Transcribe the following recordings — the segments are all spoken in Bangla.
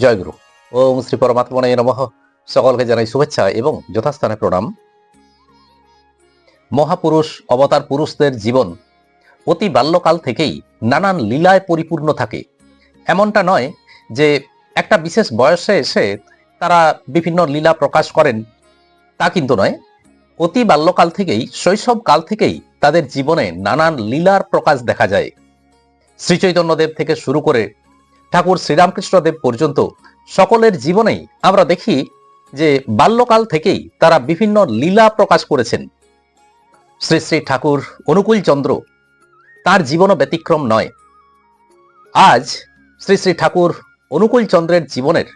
জয়গুরু ওম শ্রী পরমাত্মনে নমঃ। সকলকে জানাই শুভেচ্ছা এবং যথাস্থানে প্রণাম। মহাপুরুষ, অবতার পুরুষদের জীবন অতি বাল্যকাল থেকেই নানান লীলায় পরিপূর্ণ থাকে। এমনটা নয় যে একটা বিশেষ বয়সে এসে তারা বিভিন্ন লীলা প্রকাশ করেন, তা কিন্তু নয়। অতি বাল্যকাল থেকেই শৈশব কাল থেকেই তাদের জীবনে নানান লীলার প্রকাশ দেখা যায়। শ্রীচৈতন্যদেব থেকে শুরু করে ঠাকুর শ্রীরামকৃষ্ণদেব পর্যন্ত সকলের জীবনেই আমরা দেখি যে বাল্যকাল থেকেই তারা বিভিন্ন লীলা প্রকাশ করেছেন। শ্রী শ্রী ঠাকুর অনুকূল চন্দ্র, তার জীবনও ব্যতিক্রম নয়। আজ শ্রী শ্রী ঠাকুর অনুকূল চন্দ্রের জীবনের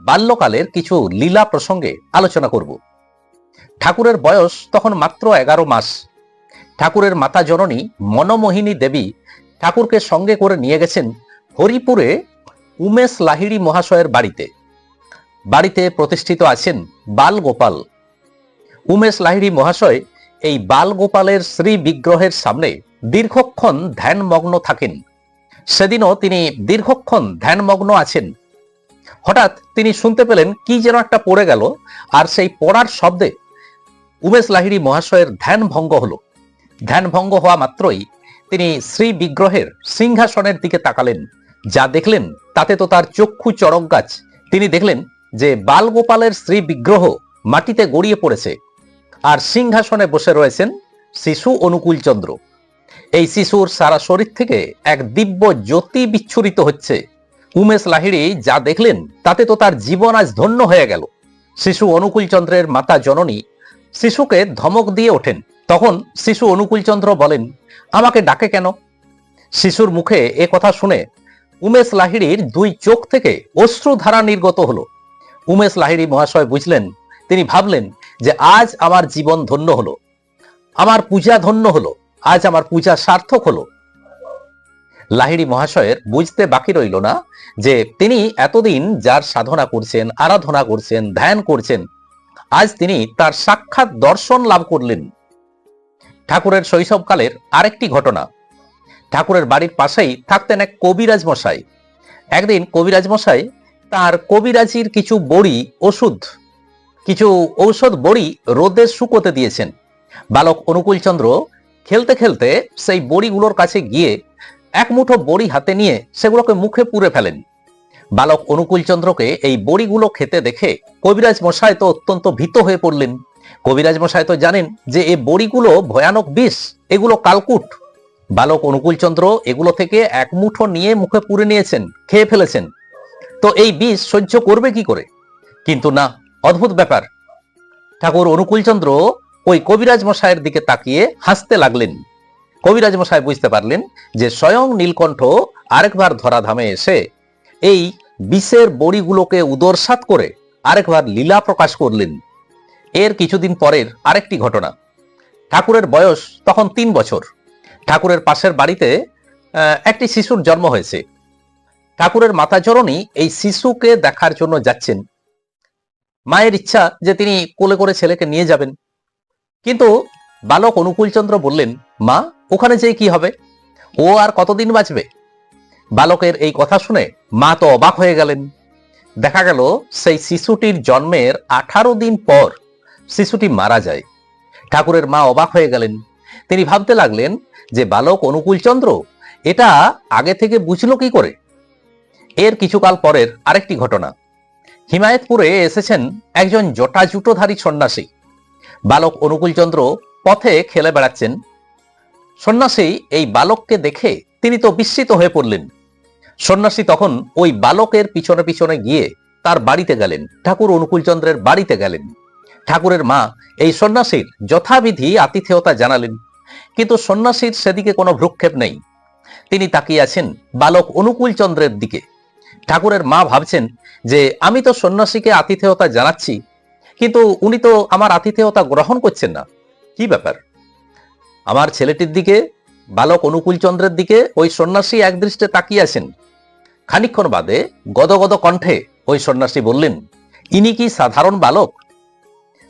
বাল্যকালের কিছু লীলা প্রসঙ্গে আলোচনা করব। ঠাকুরের বয়স তখন মাত্র এগারো মাস। ঠাকুরের মাতা জননী মনমোহিনী দেবী ঠাকুরকে সঙ্গে করে নিয়ে গেছেন হরিপুরে উমেশ লাহিড়ি মহাশয়ের বাড়িতে। বাড়িতে প্রতিষ্ঠিত আছেন বালগোপাল। উমেশ লাহিড়ি মহাশয় এই বালগোপালের শ্রী বিগ্রহের সামনে দীর্ঘক্ষণ ধ্যানমগ্ন থাকেন। সেদিনও তিনি দীর্ঘক্ষণ ধ্যানমগ্ন আছেন। হঠাৎ তিনি শুনতে পেলেন কি যেন একটা পড়ে গেল, আর সেই পড়ার শব্দে উমেশ লাহিড়ি মহাশয়ের ধ্যান ভঙ্গ হলো। ধ্যান ভঙ্গ হওয়া মাত্রই তিনি শ্রী বিগ্রহের সিংহাসনের দিকে তাকালেন। যা দেখলেন, তাতে তো তার চক্ষু চড়ক গাছ তিনি দেখলেন যে বালগোপালের শ্রী বিগ্রহ মাটিতে গড়িয়ে পড়েছে আর সিংহাসনে বসে রয়েছেন শিশু অনুকূল চন্দ্র এই শিশুর সারা শরীর থেকে এক দিব্য জ্যোতি বিচ্ছুরিত হচ্ছে। উমেশ লাহিড়ি যা দেখলেন, তাতে তো তার জীবন আজ ধন্য হয়ে গেল। শিশু অনুকূল চন্দ্রের মাতা জননী শিশুকে ধমক দিয়ে ওঠেন। তখন শিশু অনুকূল চন্দ্র বলেন, আমাকে ডাকে কেন? শিশুর মুখে এ কথা শুনে উমেশ লাহিড়ির দুই চোখ থেকে অশ্রুধারা নির্গত হলো। উমেশ লাহিড়ি মহাশয় বুঝলেন, তিনি ভাবলেন যে আজ আমার জীবন ধন্য হলো, আমার পূজা ধন্য হলো, আজ আমার পূজা সার্থক হলো। লাহিড়ি মহাশয়ের বুঝতে বাকি রইল না যে তিনি এতদিন যার সাধনা করছেন, আরাধনা করছেন, ধ্যান করছেন, আজ তিনি তার সাক্ষাৎ দর্শন লাভ করলেন। ঠাকুরের শৈশবকালের আরেকটি ঘটনা। ঠাকুরের বাড়ির পাশেই থাকতেন এক কবিরাজ মশাই। একদিন কবিরাজ মশাই তার কবিরাজির কিছু বড়ি, ওষুধ, কিছু ঔষধ বড়ি রোদে শুকোতে দিয়েছেন। বালক অনুকূল চন্দ্র খেলতে খেলতে সেই বড়িগুলোর কাছে গিয়ে এক মুঠো বড়ি হাতে নিয়ে সেগুলোকে মুখে পুরে ফেলেন। বালক অনুকূল চন্দ্রকে এই বড়িগুলো খেতে দেখে কবিরাজ মশাই তো অত্যন্ত ভীত হয়ে পড়লেন। কবিরাজ মশাই তো জানেন যে এই বড়িগুলো ভয়ানক বিষ, এগুলো কালকুট। বালক অনুকূল চন্দ্র এগুলো থেকে এক মুঠো নিয়ে মুখে পুরে নিয়েছেন, খেয়ে ফেলেছেন। তো এই বিষ সহ্য করবে কি করে? কিন্তু না, অদ্ভুত ব্যাপার। ঠাকুর অনুকূল চন্দ্র ওই কবিরাজ মশাইয়ের দিকে তাকিয়ে হাসতে লাগলেন। কবিরাজ মশাই বুঝতে পারলেন যে স্বয়ং নীলকণ্ঠ আরেকবার ধরাধামে এসে এই বিষের বড়িগুলোকে উদরসাত করে আরেকবার লীলা প্রকাশ করলেন। এর কিছুদিন পরের আরেকটি ঘটনা। ঠাকুরের বয়স তখন তিন বছর। ঠাকুরের পাশের বাড়িতে একটি শিশুর জন্ম হয়েছে। ঠাকুরের মাতা চরণী এই শিশুকে দেখার জন্য যাচ্ছেন। মায়ের ইচ্ছা যে তিনি কোলে করে ছেলেকে নিয়ে যাবেন। কিন্তু বালক অনুকূলচন্দ্র বললেন, মা, ওখানে যেয়ে কি হবে? ও আর কতদিন বাঁচবে? বালকের এই কথা শুনে মা তো অবাক হয়ে গেলেন। দেখা গেল, সেই শিশুটির জন্মের আঠারো দিন পর শিশুটি মারা যায়। ঠাকুরের মা অবাক হয়ে গেলেন। তিনি ভাবতে লাগলেন যে বালক অনুকূলচন্দ্র এটা আগে থেকে বুঝলো কি করে? এর কিছুকাল পরের আরেকটি ঘটনা। হিমায়তপুরে এসেছেন একজন জটাজুটোধারী সন্ন্যাসী। বালক অনুকূলচন্দ্র পথে খেলে বেড়াচ্ছেন। সন্ন্যাসী এই বালককে দেখে তিনি তো বিস্মিত হয়ে পড়লেন। সন্ন্যাসী তখন ওই বালকের পিছনে পিছনে গিয়ে তার বাড়িতে গেলেন, ঠাকুর অনুকূলচন্দ্রের বাড়িতে গেলেন। ঠাকুরের মা এই সন্ন্যাসীর যথাবিধি আতিথেয়তা জানালেন। কিন্তু সন্ন্যাসীর সেদিকে কোনো ভ্রুক্ষেপ নেই। তিনি তাকিয়ে আছেন বালক অনুকূল চন্দ্রের দিকে। ঠাকুরের মা ভাবছেন যে, আমি তো সন্ন্যাসীকে আতিথেয়তা জানাচ্ছি, কিন্তু উনি তো আমার আতিথেয়তা গ্রহণ করছেন না। কি ব্যাপার? আমার ছেলেটির দিকে, বালক অনুকূল চন্দ্রের দিকে, ওই সন্ন্যাসী একদৃষ্টে তাকিয়ে আছেন। খানিক্ষণ বাদে গদগদ কণ্ঠে ওই সন্ন্যাসী বললেন, ইনি কি সাধারণ বালক?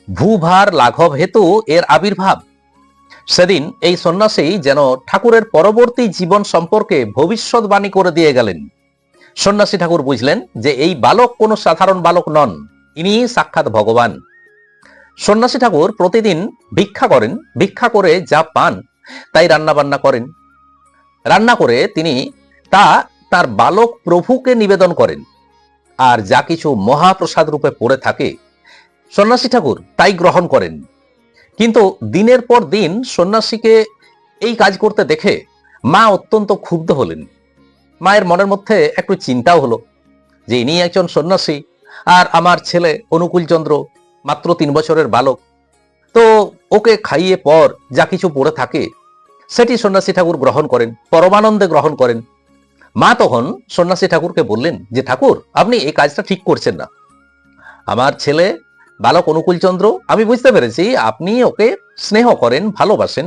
ভূভার লাঘব হেতু এর আবির্ভাব। সেদিন এই সন্ন্যাসী যেন ঠাকুরের পরবর্তী জীবন সম্পর্কে ভবিষ্যৎবাণী করে দিয়ে গেলেন। সন্ন্যাসী ঠাকুর বুঝলেন যে এই বালক কোনো সাধারণ বালক নন, ইনি সাক্ষাৎ ভগবান। সন্ন্যাসী ঠাকুর প্রতিদিন ভিক্ষা করেন, ভিক্ষা করে যা পান, তাই রান্না বান্না করেন। রান্না করে তিনি তা তার বালক প্রভুকে নিবেদন করেন। আর যা কিছু মহাপ্রসাদ রূপে পড়ে থাকে, সন্ন্যাসী ঠাকুর তাই গ্রহণ করেন। কিন্তু দিনের পর দিন সন্ন্যাসীকে এই কাজ করতে দেখে মা অত্যন্ত ক্ষুব্ধ হলেন। মায়ের মনের মধ্যে একটু চিন্তাও হলো যে ইনি একজন সন্ন্যাসী আর আমার ছেলে অনুকূলচন্দ্র মাত্র তিন বছরের বালক। তো ওকে খাইয়ে পর যা কিছু পড়ে থাকে সেটি সন্ন্যাসী ঠাকুর গ্রহণ করেন, পরমানন্দে গ্রহণ করেন। মা তখন সন্ন্যাসী ঠাকুরকে বললেন যে, ঠাকুর, আপনি এই কাজটা ঠিক করছেন না। আমার ছেলে বালক অনুকূলচন্দ্র আমি বুঝতে পেরেছি আপনি ওকে স্নেহ করেন, ভালোবাসেন।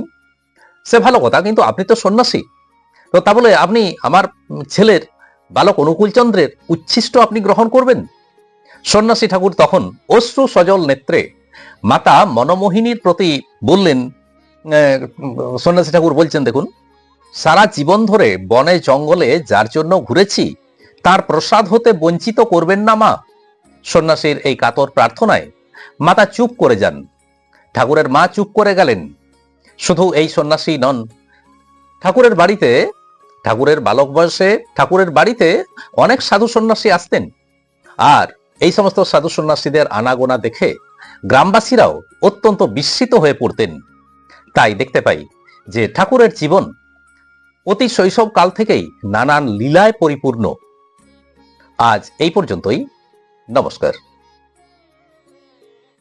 সে ভালো কথা, কিন্তু আপনি তো সন্ন্যাসী। তো তা বলে আপনি আমার ছেলের বালক অনুকূলচন্দ্রের উচ্ছিষ্ট আপনি গ্রহণ করবেন? সন্ন্যাসী ঠাকুর তখন অশ্রু সজল নেত্রে মাতা মনমোহিনীর প্রতি বললেন সন্ন্যাসী ঠাকুর বলছেন, দেখুন, সারা জীবন ধরে বনে জঙ্গলে যার জন্য ঘুরেছি, তার প্রসাদ হতে বঞ্চিত করবেন না মা। সন্ন্যাসীর এই কাতর প্রার্থনায় মাতা চুপ করে যান। ঠাকুরের মা চুপ করে গেলেন। শুধু এই সন্ন্যাসী নন, ঠাকুরের বাড়িতে, ঠাকুরের বালক বয়সে ঠাকুরের বাড়িতে অনেক সাধু সন্ন্যাসী আসতেন। আর এই সমস্ত সাধু সন্ন্যাসীদের আনাগোনা দেখে গ্রামবাসীরাও অত্যন্ত বিস্মিত হয়ে পড়তেন। তাই দেখতে পাই যে ঠাকুরের জীবন অতি শৈশব কাল থেকেই নানান লীলায় পরিপূর্ণ। আজ এই পর্যন্তই। নমস্কার।